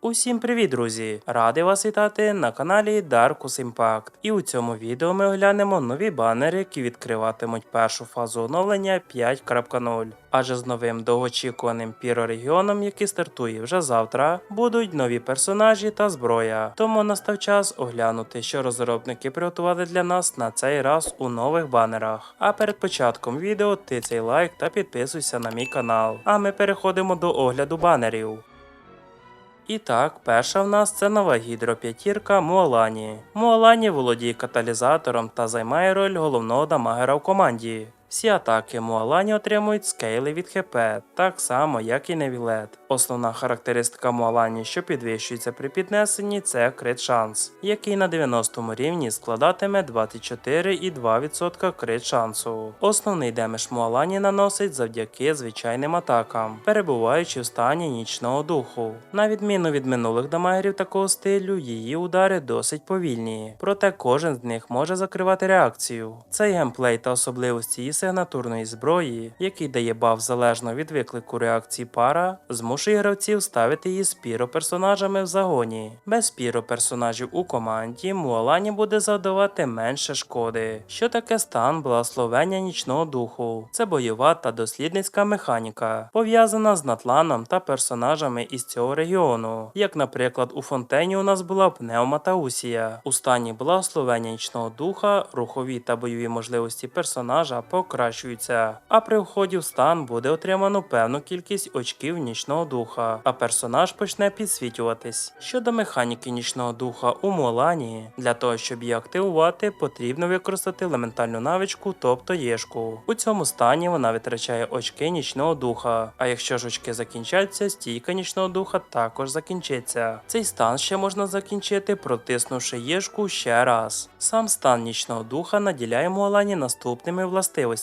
Усім привіт, друзі! Радий вас вітати на каналі Darkus Impact. І у цьому відео ми оглянемо нові банери, які відкриватимуть першу фазу оновлення 5.0. Адже з новим довгоочікуваним пірорегіоном, який стартує вже завтра, будуть нові персонажі та зброя. Тому настав час оглянути, що розробники приготували для нас на цей раз у нових банерах. А перед початком відео тицяй лайк та підписуйся на мій канал. А ми переходимо до огляду банерів. І так, перша в нас це нова гідроп'ятірка Муалані. Муалані володіє каталізатором та займає роль головного дамагера в команді. Всі атаки Муалані отримують скейли від ХП, так само як і Невілет. Основна характеристика Муалані, що підвищується при піднесенні, це крит шанс, який на 90 рівні складатиме 24,2% крит шансу. Основний демедж Муалані наносить завдяки звичайним атакам, перебуваючи в стані нічного духу. На відміну від минулих дамагерів такого стилю, її удари досить повільні, проте кожен з них може закривати реакцію. Цей геймплей та особливості її сигнатурної зброї, який дає баф залежно від виклику реакції пара, змушує гравців ставити її з піро-персонажами в загоні. Без піро-персонажів у команді Муалані буде завдавати менше шкоди. Що таке стан благословення нічного духу? Це бойова та дослідницька механіка, пов'язана з натланом та персонажами із цього регіону. Як, наприклад, у фонтені у нас була пневма та. У стані благословення нічного духа рухові та бойові можливості персонажа покращуються, а при вході в стан буде отримано певну кількість очків нічного духа, а персонаж почне підсвічуватись. Щодо механіки нічного духа у Муалані, для того, щоб її активувати, потрібно використати елементальну навичку, тобто єшку. У цьому стані вона витрачає очки нічного духа. А якщо ж очки закінчаться, стійка нічного духа також закінчиться. Цей стан ще можна закінчити, протиснувши єшку ще раз. Сам стан нічного духа наділяє Муалані наступними властивостями.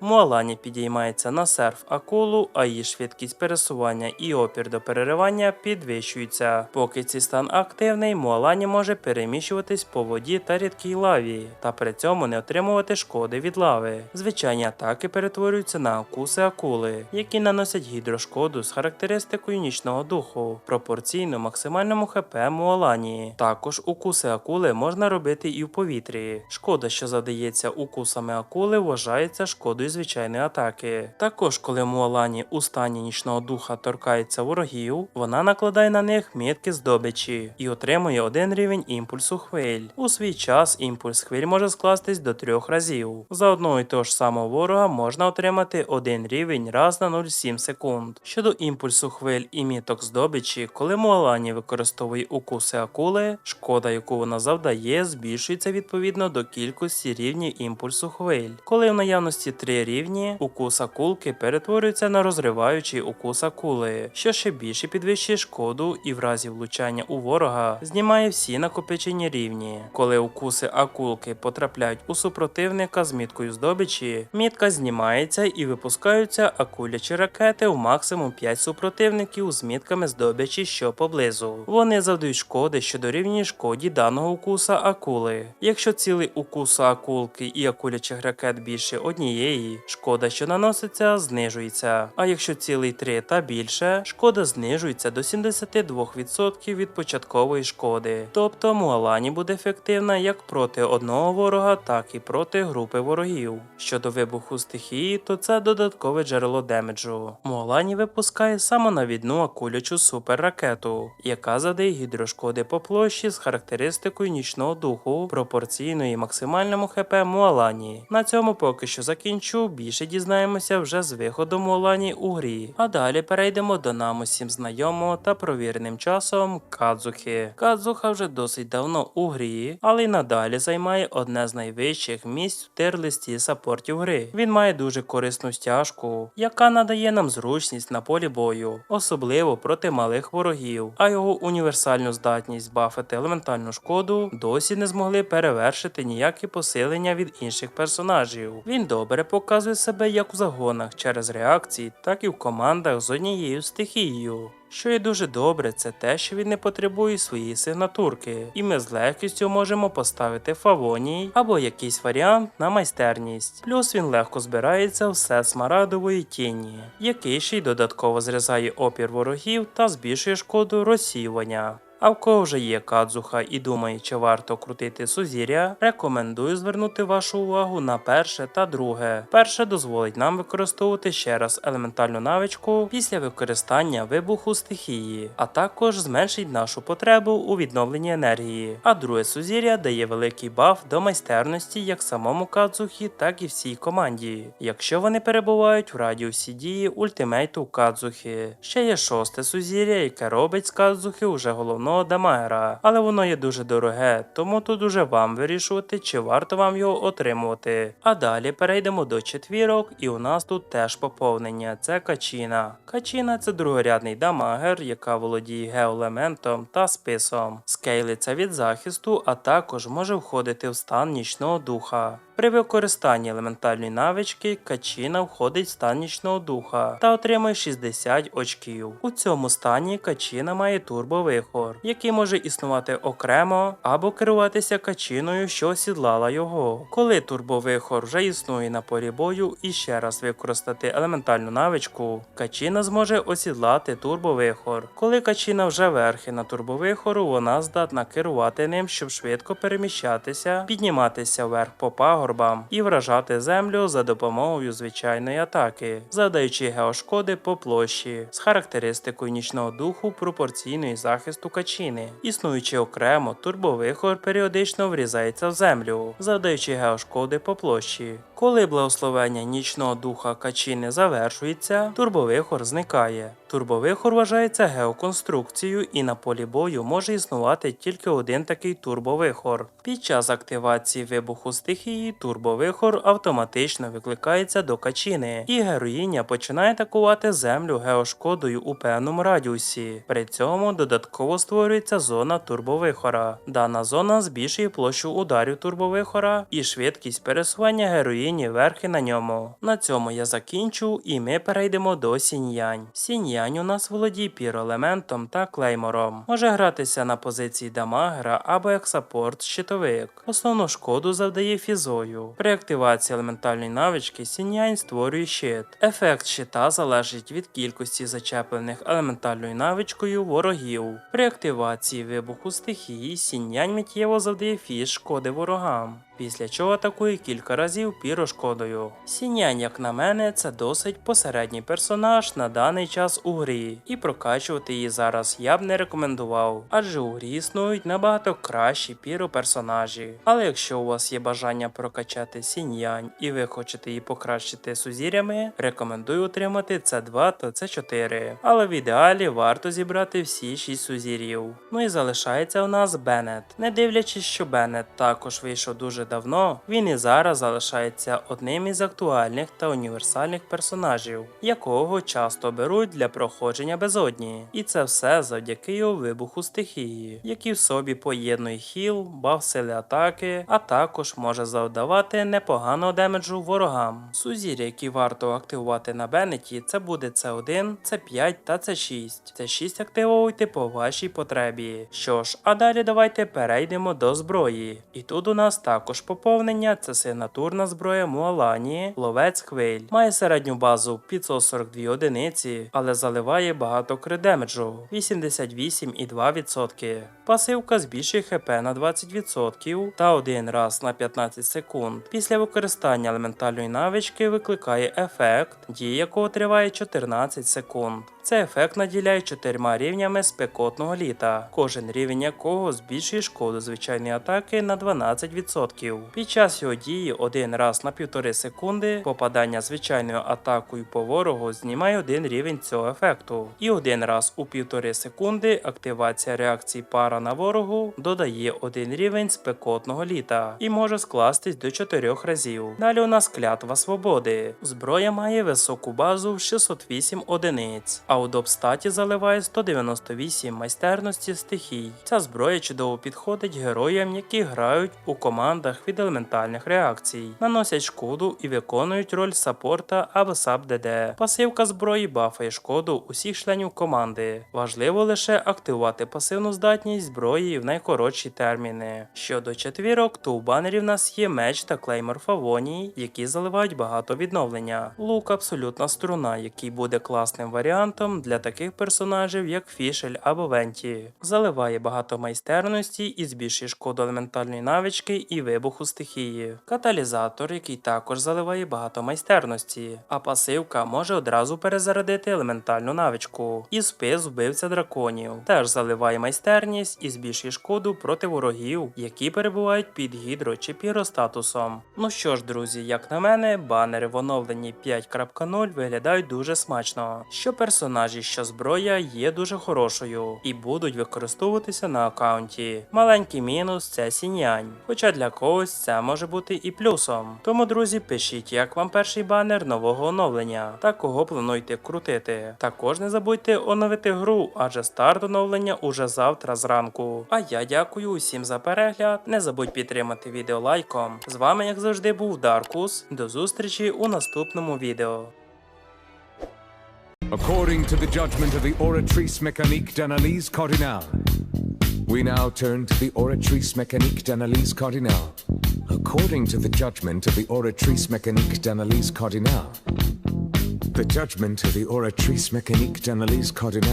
Муалані підіймається на серф акулу, а її швидкість пересування і опір до переривання підвищуються. Поки цей стан активний, Муалані може переміщуватись по воді та рідкій лаві, та при цьому не отримувати шкоди від лави. Звичайні атаки перетворюються на укуси акули, які наносять гідрошкоду з характеристикою нічного духу, пропорційно максимальному ХП Муалані. Також укуси акули можна робити і в повітрі. Шкода, що задається укусами акули, вважається шкодою звичайної атаки. Також, коли Муалані у стані нічного духа торкається ворогів, вона накладає на них мітки здобичі і отримує один рівень імпульсу хвиль. У свій час імпульс хвиль може скластись до трьох разів. За одного і того ж самого ворога можна отримати один рівень раз на 0,7 секунд. Щодо імпульсу хвиль і міток здобичі, коли Муалані використовує укуси акули, шкода, яку вона завдає, збільшується відповідно до кількості рівнів імпульсу хвиль. Коли в наявності три рівні, укус акулки перетворюється на розриваючий укус акули, що ще більше підвищує шкоду і в разі влучання у ворога знімає всі накопичені рівні. Коли укуси акулки потрапляють у супротивника з міткою здобичі, мітка знімається і випускаються акулячі ракети в максимум 5 супротивників з мітками здобичі, що поблизу. Вони завдають шкоди, що дорівнює шкоді даного укуса акули. Якщо цілий укус акулки і акулячих ракет більше однієї, шкода, що наноситься, знижується. А якщо цілий три та більше, шкода знижується до 72% від початкової шкоди. Тобто Муалані буде ефективна як проти одного ворога, так і проти групи ворогів. Щодо вибуху стихії, то це додаткове джерело демеджу. Муалані випускає самонавідну акулячу суперракету, яка задає гідрошкоди по площі з характеристикою нічного духу пропорційної максимальному ХП Муалані. На цьому поки що закінчу. Більше дізнаємося вже з виходом Муалані у грі. А далі перейдемо до нам усім знайомого та провіреним часом Кадзухи. Кадзуха вже досить давно у грі, але й надалі займає одне з найвищих місць в тир-листі саппортів гри. Він має дуже корисну стяжку, яка надає нам зручність на полі бою, особливо проти малих ворогів, а його універсальну здатність бафити елементальну шкоду досі не змогли перевершити ніякі посилення від інших персонажів. Він Він добре показує себе як у загонах через реакції, так і в командах з однією стихією. Що є дуже добре, це те, що він не потребує своєї сигнатурки, і ми з легкістю можемо поставити фавоній або якийсь варіант на майстерність. Плюс він легко збирається все смарадової тіні, який ще й додатково зрізає опір ворогів та збільшує шкоду розсіювання. А в кого вже є кадзуха і думає, чи варто крутити сузір'я, рекомендую звернути вашу увагу на перше та друге. Перше дозволить нам використовувати ще раз елементальну навичку після використання вибуху стихії, а також зменшить нашу потребу у відновленні енергії. А друге сузір'я дає великий баф до майстерності як самому кадзухі, так і всій команді, якщо вони перебувають в радіусі дії ультимейту кадзухи. Ще є шосте сузір'я, яке робить з кадзухи уже головного дамагера, але воно є дуже дороге, тому тут уже вам вирішувати, чи варто вам його отримувати. А далі перейдемо до четвірок, і у нас тут теж поповнення. Це качіна. Качіна це другорядний дамагер, яка володіє геоелементом та списом. Скейлиться від захисту, а також може входити в стан нічного духа. При використанні елементальної навички Качіна входить в стан нічного духа та отримує 60 очків. У цьому стані Качіна має турбовихор, який може існувати окремо або керуватися качиною, що осідлала його. Коли турбовихор вже існує на полі бою і ще раз використати елементальну навичку, качина зможе осідлати турбовихор. Коли качина вже верхи на турбовихору, вона здатна керувати ним, щоб швидко переміщатися, підніматися вверх по пагорбам і вражати землю за допомогою звичайної атаки, завдаючи геошкоди по площі з характеристикою нічного духу пропорційної захисту качини. Існуючи окремо, турбовихор періодично врізається в землю, завдаючи геошкоди по площі. Коли благословення нічного духа качини завершується, турбовихор зникає. Турбовихор вважається геоконструкцією і на полі бою може існувати тільки один такий турбовихор. Під час активації вибуху стихії турбовихор автоматично викликається до качини, і героїня починає атакувати землю геошкодою у певному радіусі. При цьому додатково створюється зона турбовихора. Дана зона збільшує площу ударів турбовихора і швидкість пересування героїні верхи на ньому. На цьому я закінчу, і ми перейдемо до сіньянь. Сіньянь у нас володіє піроелементом та клеймором. Може гратися на позиції дамагера або як саппорт щитовик. Основну шкоду завдає фізою. При активації елементальної навички сіньянь створює щит. Ефект щита залежить від кількості зачеплених елементальною навичкою ворогів. При активації вибуху стихії сіньянь миттєво завдає фіз шкоди ворогам. Після чого атакує кілька разів пірошкодою. Сінянь, як на мене, це досить посередній персонаж на даний час у грі, і прокачувати її зараз я б не рекомендував, адже у грі існують набагато кращі піроперсонажі. Але якщо у вас є бажання прокачати сіньянь і ви хочете її покращити сузір'ями, рекомендую отримати С2 та С4. Але в ідеалі варто зібрати всі 6 сузір'їв. Ну і залишається у нас Беннет. Не дивлячись, що Беннет також вийшов дуже давно, він і зараз залишається одним із актуальних та універсальних персонажів, якого часто беруть для проходження безодні. І це все завдяки його вибуху стихії, який в собі поєднує хіл, баф сили атаки, а також може завдавати непоганого демеджу ворогам. Сузір'я, які варто активувати на Беннеті, це буде С1, С5 та С6. С6 активовуйте по вашій потребі. Що ж, а далі давайте перейдемо до зброї. І тут у нас також поповнення це сигнатурна зброя Муалані, ловець хвиль. Має середню базу 542 одиниці, але заливає багато кридемеджу 88,2%. Пасивка збільшує хп на 20% та один раз на 15 секунд. Після використання елементальної навички викликає ефект, дія якого триває 14 секунд. Цей ефект наділяє чотирма рівнями спекотного літа, кожен рівень якого збільшує шкоду звичайної атаки на 12%. Під час його дії один раз на півтори секунди попадання звичайною атакою по ворогу знімає один рівень цього ефекту, і один раз у півтори секунди активація реакції пара на ворогу додає один рівень спекотного літа і може скластись до 4 разів. Далі у нас клятва свободи. Зброя має високу базу в 608 одиниць, а у Добстаті заливає 198 майстерності стихій. Ця зброя чудово підходить героям, які грають у командах від елементальних реакцій, наносять шкоду і виконують роль саппорта або саб-ДД. Пасивка зброї бафає шкоду усіх членів команди. Важливо лише активувати пасивну здатність зброї в найкоротші терміни. Щодо четвірок, то у банері в нас є меч та клеймор Фавонії, які заливають багато відновлення. Лук абсолютна струна, який буде класним варіантом для таких персонажів, як Фішель або Венті. Заливає багато майстерності і збільшує шкоду елементальної навички і вибуху стихії. Каталізатор, який також заливає багато майстерності, а пасивка може одразу перезарядити елементальну навичку. І спис вбивця драконів теж заливає майстерність і збільшує шкоду проти ворогів, які перебувають під гідро чи піростатусом. Ну що ж, друзі, як на мене, банери в оновленні 5.0 виглядають дуже смачно. Що персонажі, що зброя є дуже хорошою і будуть використовуватися на аккаунті. Маленький мінус це сінянь, хоча для когось це може бути і плюсом. Тому, друзі, пишіть, як вам перший банер нового оновлення та кого плануєте крутити. Також не забудьте оновити гру, адже старт оновлення уже завтра зранку. А я дякую усім за перегляд. Не забудь підтримати відео лайком. З вами, як завжди, був Даркус. До зустрічі у наступному відео. According to the judgment of the Oratrice Mécanique d'Analyse Cardinal, we now turn to the Oratrice Mécanique d'Analyse Cardinal. According to the judgment of the Oratrice Mécanique d'Analyse Cardinal, the judgment of the Oratrice Mécanique d'Analyse Cardinal.